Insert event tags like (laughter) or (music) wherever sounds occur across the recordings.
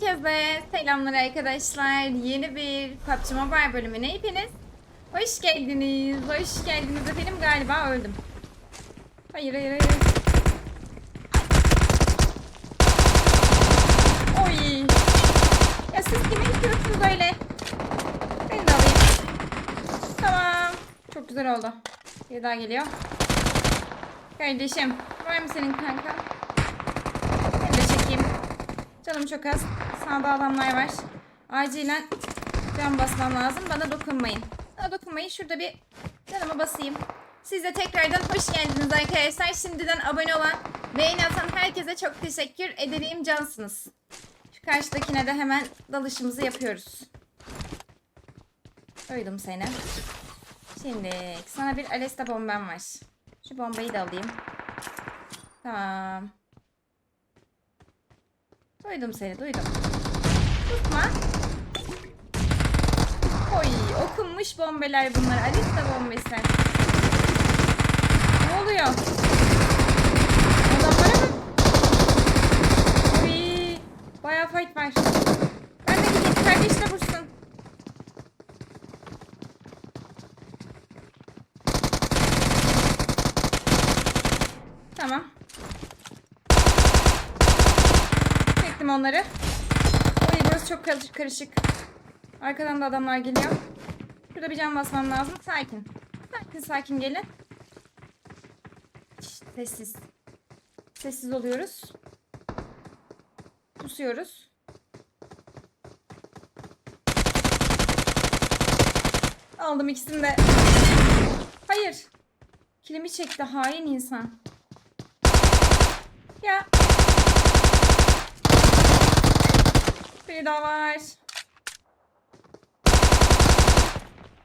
Herkese selamlar arkadaşlar. Yeni bir PUBG Mobile bölümüne hepiniz hoş geldiniz. Hoş geldiniz efendim. Galiba öldüm. Hayır hayır hayır. Oy. Ya siz kime gidiyorsunuz öyle? Beni de alayım. Tamam. Çok güzel oldu. Bir daha geliyor. Kardeşim var mı senin kanka? Ben de çekeyim. Canım çok az. Sağda adamlar var. Acilen can basmam lazım. Bana dokunmayın. Bana dokunmayın. Şurada bir canımı basayım. Siz de tekrardan hoş geldiniz arkadaşlar. Şimdiden abone olan, beğeni atan herkese çok teşekkür ederim. Cansınız. Şu karşıdakine de hemen dalışımızı yapıyoruz. Duydum seni. Şimdi sana bir Alesta bombam var. Şu bombayı da alayım. Tamam. Duydum seni duydum. Tutma. Oy okunmuş bombeler bunlar. Alista bombesi. Ne oluyor? Adamlara bak. Oy. Bayağı fight var. Ben de gideyim kardeşle vursun. Tamam. Çektim onları. Çok karışık. Arkadan da adamlar geliyor. Şurada bir can basmam lazım. Sakin. Sakin sakin gelin. Şşt, sessiz. Sessiz oluyoruz. Pusuyoruz. Aldım ikisini de. Hayır. Kilimi çekti hain insan. Ya. Biri daha var.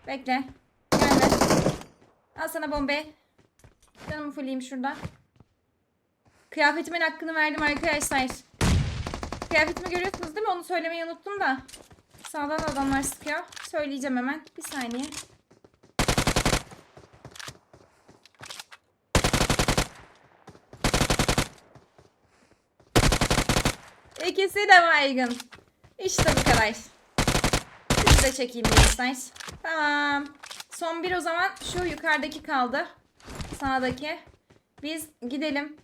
Bekle. Gelme. Al sana bombe. Canımı fulleyim şurada. Kıyafetimin hakkını verdim arkadaşlar. Kıyafetimi görüyorsunuz değil mi? Onu söylemeyi unuttum da. Sağdan adamlar sıkıyor. Söyleyeceğim hemen. Bir saniye. İkisi de baygın. İşte bu kadar. Sizi de çekeyim gençler. Tamam. Son bir o zaman şu yukarıdaki kaldı. Sağdaki. Biz gidelim.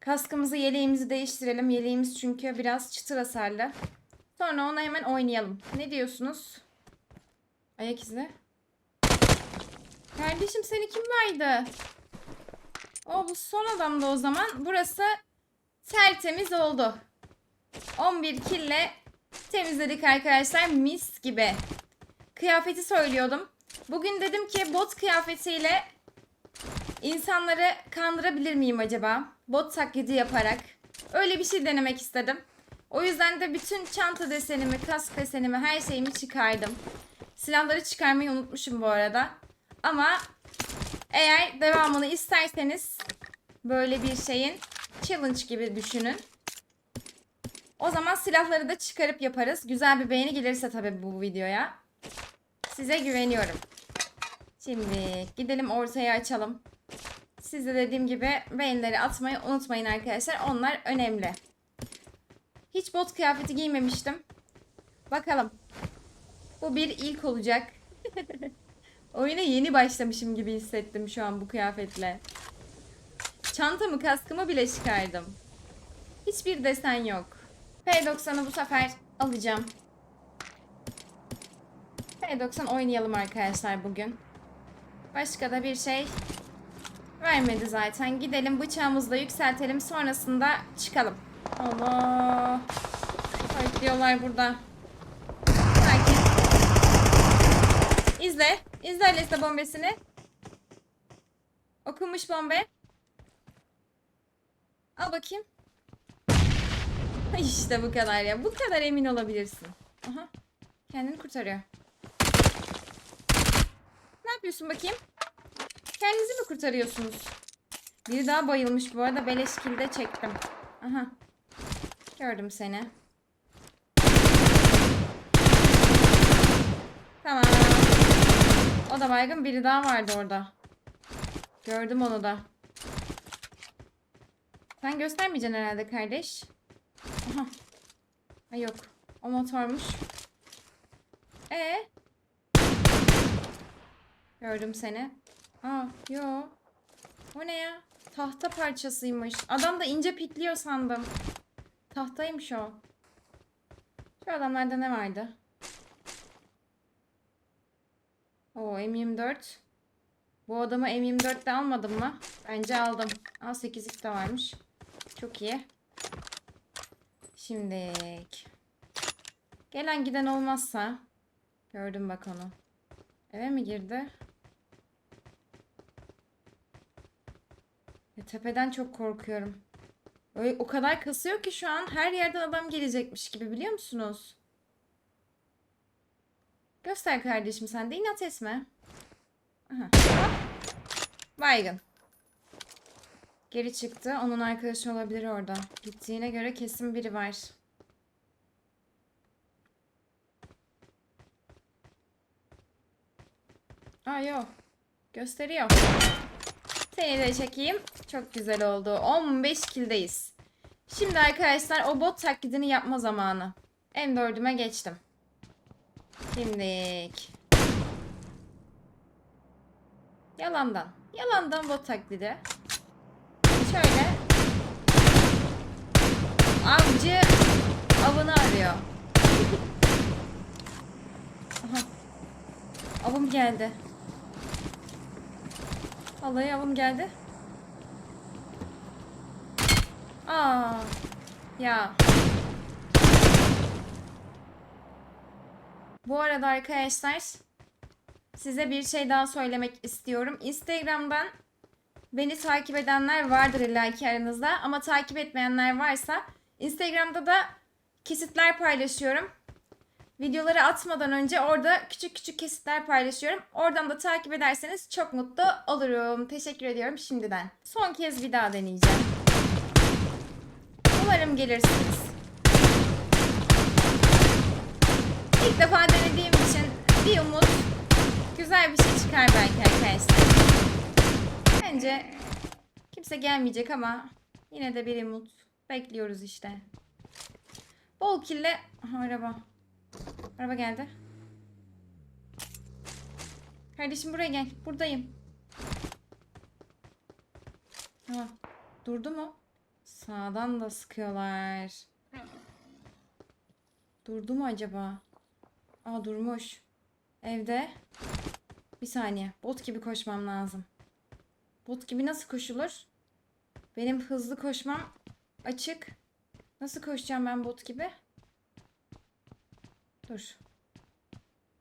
Kaskımızı, yeleğimizi değiştirelim. Yeleğimiz çünkü biraz çıtır hasarlı. Sonra ona hemen oynayalım. Ne diyorsunuz? Ayak izi. Kardeşim seni kim verdi? O bu son adamdı o zaman. Burası tertemiz oldu. 11 kille temizledik arkadaşlar. Mis gibi. Kıyafeti söylüyordum. Bugün dedim ki bot kıyafetiyle insanları kandırabilir miyim acaba? Bot taklidi yaparak. Öyle bir şey denemek istedim. O yüzden de bütün çanta desenimi, kask desenimi, her şeyimi çıkardım. Silahları çıkarmayı unutmuşum bu arada. Ama eğer devamını isterseniz böyle bir şeyin challenge gibi düşünün. O zaman silahları da çıkarıp yaparız. Güzel bir beğeni gelirse tabii bu videoya. Size güveniyorum. Şimdi gidelim ortaya açalım. Siz de dediğim gibi beğenileri atmayı unutmayın arkadaşlar. Onlar önemli. Hiç bot kıyafeti giymemiştim. Bakalım. Bu bir ilk olacak. (laughs) Oyuna yeni başlamışım gibi hissettim şu an bu kıyafetle. Çantamı, kaskımı bile çıkardım. Hiçbir desen yok. P90'ı bu sefer alacağım. P90 oynayalım arkadaşlar bugün. Başka da bir şey vermedi zaten. Gidelim bıçağımızı da yükseltelim. Sonrasında çıkalım. Allah. Bekliyorlar burada. Sakin. İzle. İzle Alesta bombesini. Okunmuş bombe. Al bakayım. (laughs) İşte bu kadar ya. Bu kadar emin olabilirsin. Aha. Kendini kurtarıyor. Ne yapıyorsun bakayım? Kendinizi mi kurtarıyorsunuz? Biri daha bayılmış bu arada. Beleş kilde çektim. Aha. Gördüm seni. Tamam. O da baygın. Biri daha vardı orada. Gördüm onu da. Sen göstermeyeceksin herhalde kardeş. Aha. Ha yok. O motormuş. E Gördüm seni. Aa yo. O ne ya? Tahta parçasıymış. Adam da ince pikliyor sandım. Tahtaymış o. Şu adamlarda ne vardı? Oo M24. Bu adamı M24'te almadım mı? Bence aldım. Aa 8x de varmış. Çok iyi. Şimdi gelen giden olmazsa gördüm bak onu. Eve mi girdi? Ya tepeden çok korkuyorum. Öyle, o kadar kasıyor ki şu an her yerden adam gelecekmiş gibi biliyor musunuz? Göster kardeşim sen de inat etme. Aha. Baygın. Geri çıktı. Onun arkadaşı olabilir orada. Gittiğine göre kesin biri var. Aa yok. Gösteriyor. Seni de çekeyim. Çok güzel oldu. 15 kildeyiz. Şimdi arkadaşlar o bot taklidini yapma zamanı. M4'üme geçtim. Şimdilik. Yalandan. Yalandan bot taklidi. Şöyle. Avcı avını arıyor. Aha. Avım geldi. Vallahi avım geldi. Aa. Ya. Bu arada arkadaşlar size bir şey daha söylemek istiyorum. Instagram'dan beni takip edenler vardır illaki aranızda ama takip etmeyenler varsa Instagram'da da kesitler paylaşıyorum. Videoları atmadan önce orada küçük küçük kesitler paylaşıyorum. Oradan da takip ederseniz çok mutlu olurum. Teşekkür ediyorum şimdiden. Son kez bir daha deneyeceğim. Umarım gelirsiniz. İlk defa denediğim için bir umut güzel bir şey çıkar belki arkadaşlar. Bence kimse gelmeyecek ama yine de bir umut bekliyoruz işte. Bol kille araba. Araba geldi. Kardeşim buraya gel. Buradayım. Tamam. Durdu mu? Sağdan da sıkıyorlar. Durdu mu acaba? Aa durmuş. Evde. Bir saniye. Bot gibi koşmam lazım. Bot gibi nasıl koşulur? Benim hızlı koşmam açık. Nasıl koşacağım ben bot gibi? Dur.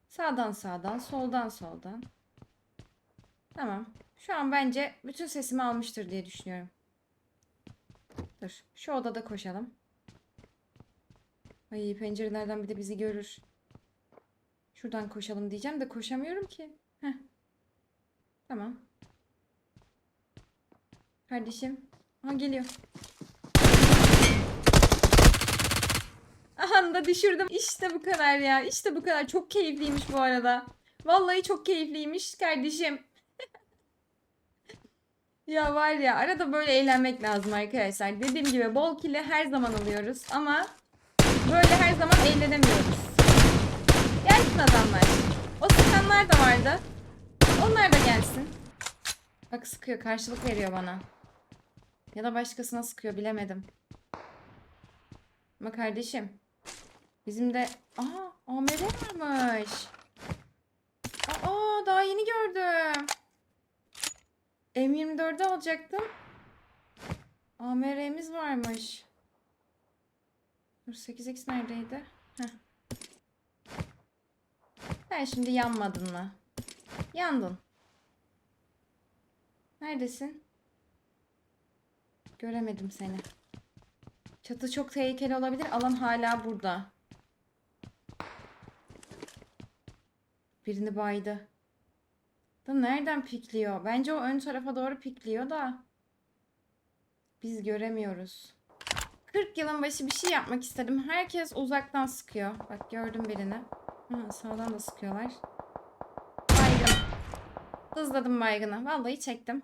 Sağdan sağdan, soldan soldan. Tamam. Şu an bence bütün sesimi almıştır diye düşünüyorum. Dur. Şu odada koşalım. Ay pencerelerden bir de bizi görür. Şuradan koşalım diyeceğim de koşamıyorum ki. Heh. Tamam. Kardeşim. Ha geliyor. Anda düşürdüm. İşte bu kadar ya. İşte bu kadar. Çok keyifliymiş bu arada. Vallahi çok keyifliymiş kardeşim. (laughs) ya var ya arada böyle eğlenmek lazım arkadaşlar. Dediğim gibi bol kille her zaman alıyoruz ama böyle her zaman eğlenemiyoruz. Gelsin adamlar. O sıkanlar da vardı. Onlar da gelsin. Bak sıkıyor. Karşılık veriyor bana. Ya da başkasına sıkıyor bilemedim. Ama kardeşim. Bizim de... Aha AMR varmış. Aa daha yeni gördüm. M24'ü alacaktım. AMR'miz varmış. Dur 8x neredeydi? Heh. Sen şimdi yanmadın mı? Yandın. Neredesin? Göremedim seni. Çatı çok tehlikeli olabilir. Alan hala burada. Birini baydı. Da nereden pikliyor? Bence o ön tarafa doğru pikliyor da. Biz göremiyoruz. 40 yılın başı bir şey yapmak istedim. Herkes uzaktan sıkıyor. Bak gördüm birini. Ha, sağdan da sıkıyorlar. Baygın. Hızladım baygını. Vallahi çektim.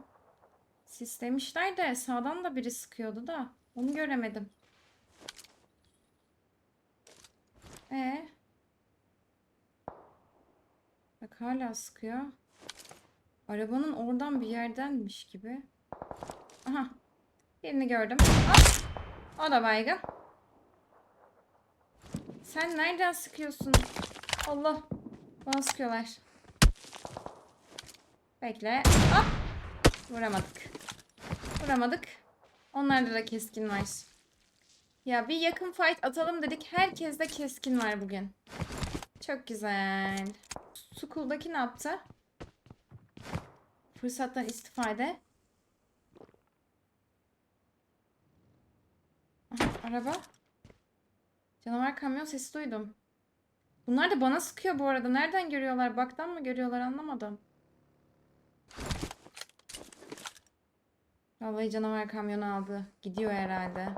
Sislemişler de sağdan da biri sıkıyordu da. Onu göremedim. Ee? Bak hala sıkıyor. Arabanın oradan bir yerdenmiş gibi. Aha. Birini gördüm. Ah! O da baygın. Sen nereden sıkıyorsun? Allah. Bana sıkıyorlar. Bekle. Ah! Vuramadık. Vuramadık. Onlarda da keskin var. Ya bir yakın fight atalım dedik. Herkeste keskin var bugün. Çok güzel. School'daki ne yaptı? Fırsattan istifade. Aha, araba. Canavar kamyon sesi duydum. Bunlar da bana sıkıyor bu arada. Nereden görüyorlar? Baktan mı görüyorlar anlamadım. Vallahi canavar kamyonu aldı. Gidiyor herhalde.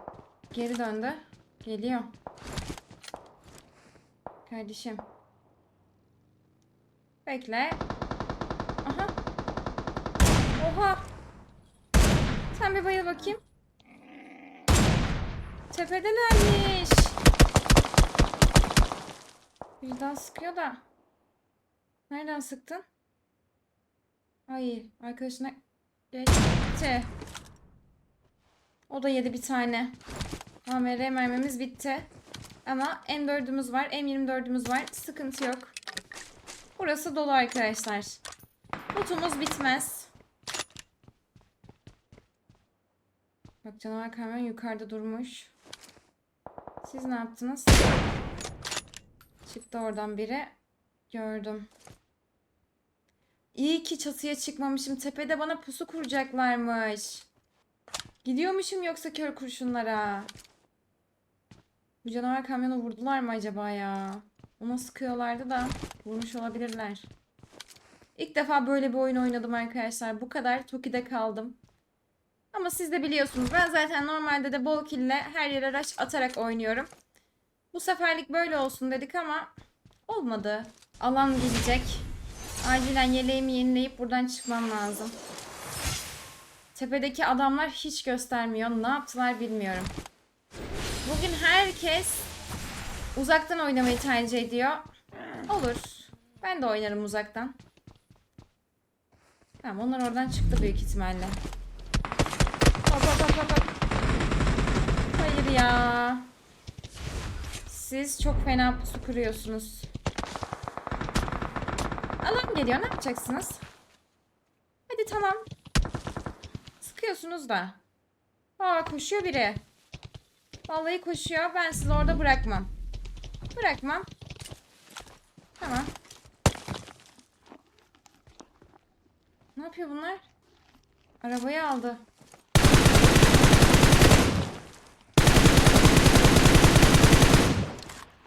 Geri döndü. Geliyor. Kardeşim. Bekle. Aha. Oha. Sen bir bayıl bakayım. Tepedelermiş. Bir daha sıkıyor da. Nereden sıktın? Ay arkadaşına geçti. O da yedi bir tane. AMR mermimiz bitti. Ama M4'ümüz var. M24'ümüz var. Sıkıntı yok. Burası dolu arkadaşlar. Lootumuz bitmez. Bak canavar kamyon yukarıda durmuş. Siz ne yaptınız? Çıktı oradan biri. Gördüm. İyi ki çatıya çıkmamışım. Tepede bana pusu kuracaklarmış. Gidiyormuşum yoksa kör kurşunlara. Bu canavar kamyonu vurdular mı acaba ya? Ona sıkıyorlardı da vurmuş olabilirler. İlk defa böyle bir oyun oynadım arkadaşlar. Bu kadar Toki'de kaldım. Ama siz de biliyorsunuz ben zaten normalde de bol kille her yere rush atarak oynuyorum. Bu seferlik böyle olsun dedik ama olmadı. Alan gelecek. Acilen yeleğimi yenileyip buradan çıkmam lazım. Tepedeki adamlar hiç göstermiyor. Ne yaptılar bilmiyorum. Bugün herkes uzaktan oynamayı tercih ediyor. Olur. Ben de oynarım uzaktan. Tamam onlar oradan çıktı büyük ihtimalle. Hop hop hop hop. Hayır ya. Siz çok fena pusu kuruyorsunuz. Alan geliyor ne yapacaksınız? Hadi tamam. Sıkıyorsunuz da. Aa koşuyor biri. Vallahi koşuyor. Ben sizi orada bırakmam. Bırakmam. Tamam. Ne yapıyor bunlar? Arabayı aldı.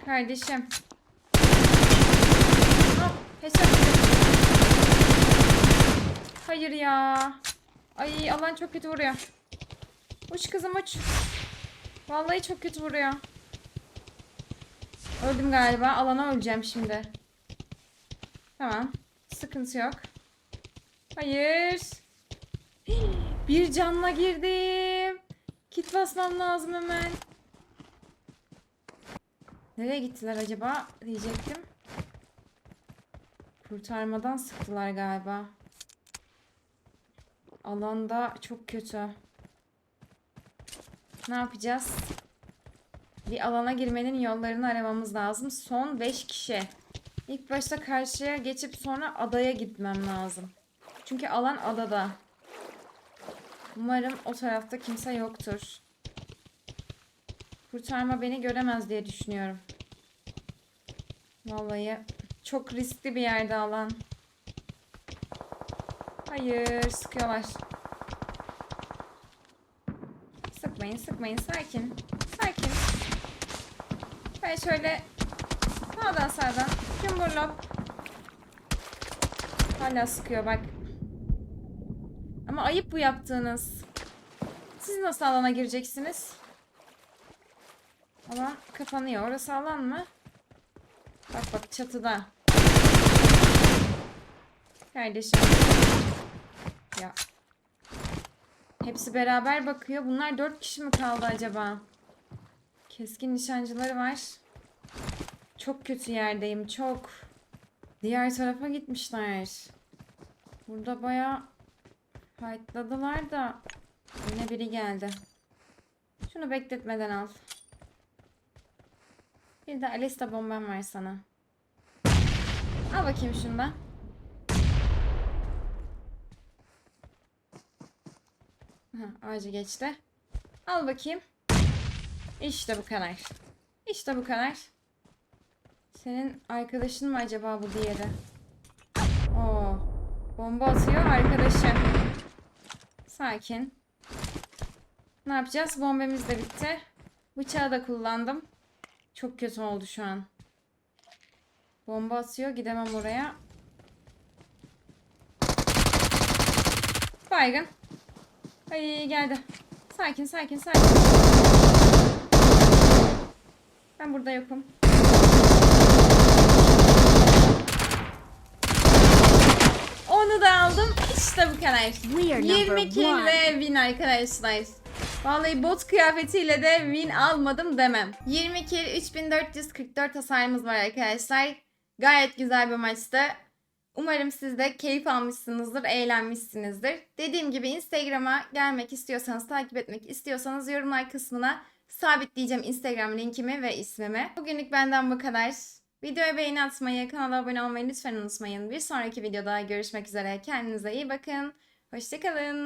Kardeşim. Ah, headshot. Hayır ya. Ay alan çok kötü vuruyor. Uç kızım uç. Vallahi çok kötü vuruyor. Öldüm galiba. Alana öleceğim şimdi. Tamam. Sıkıntı yok. Hayır. (gasps) Bir canla girdim. Kit basmam lazım hemen. Nereye gittiler acaba diyecektim. Kurtarmadan sıktılar galiba. Alanda çok kötü. Ne yapacağız? Bir alana girmenin yollarını aramamız lazım. Son 5 kişi. İlk başta karşıya geçip sonra adaya gitmem lazım. Çünkü alan adada. Umarım o tarafta kimse yoktur. Kurtarma beni göremez diye düşünüyorum. Vallahi çok riskli bir yerde alan. Hayır, sıkıyorlar. Sıkmayın, sıkmayın. Sakin. Sakin. Ben şöyle sağdan sağdan cumburlop. Hala sıkıyor bak. Ama ayıp bu yaptığınız. Siz nasıl alana gireceksiniz? Alan kapanıyor. Orası alan mı? Bak bak çatıda. Kardeşim. Ya. Hepsi beraber bakıyor. Bunlar dört kişi mi kaldı acaba? Keskin nişancıları var. Çok kötü yerdeyim. Çok. Diğer tarafa gitmişler. Burada bayağı fightladılar da yine biri geldi. Şunu bekletmeden al. Bir de Alesta bombam var sana. Al bakayım şundan. Aha, ağacı geçti. Al bakayım. İşte bu kadar. İşte bu kadar. Senin arkadaşın mı acaba bu diğeri? Oo. Bomba atıyor arkadaşı. Sakin. Ne yapacağız? Bombamız da bitti. Bıçağı da kullandım. Çok kötü oldu şu an. Bomba atıyor. Gidemem oraya. Baygın. Ay geldi. Sakin sakin sakin. Ben burada yokum. Onu da aldım. İşte bu kadar. We are 20 number kill ve win arkadaşlar. Vallahi bot kıyafetiyle de win almadım demem. 20 kill 3444 hasarımız var arkadaşlar. Gayet güzel bir maçtı. Umarım siz de keyif almışsınızdır, eğlenmişsinizdir. Dediğim gibi Instagram'a gelmek istiyorsanız, takip etmek istiyorsanız yorumlar kısmına sabitleyeceğim Instagram linkimi ve ismimi. Bugünlük benden bu kadar. Videoya beğeni atmayı, kanala abone olmayı lütfen unutmayın. Bir sonraki videoda görüşmek üzere. Kendinize iyi bakın. Hoşçakalın.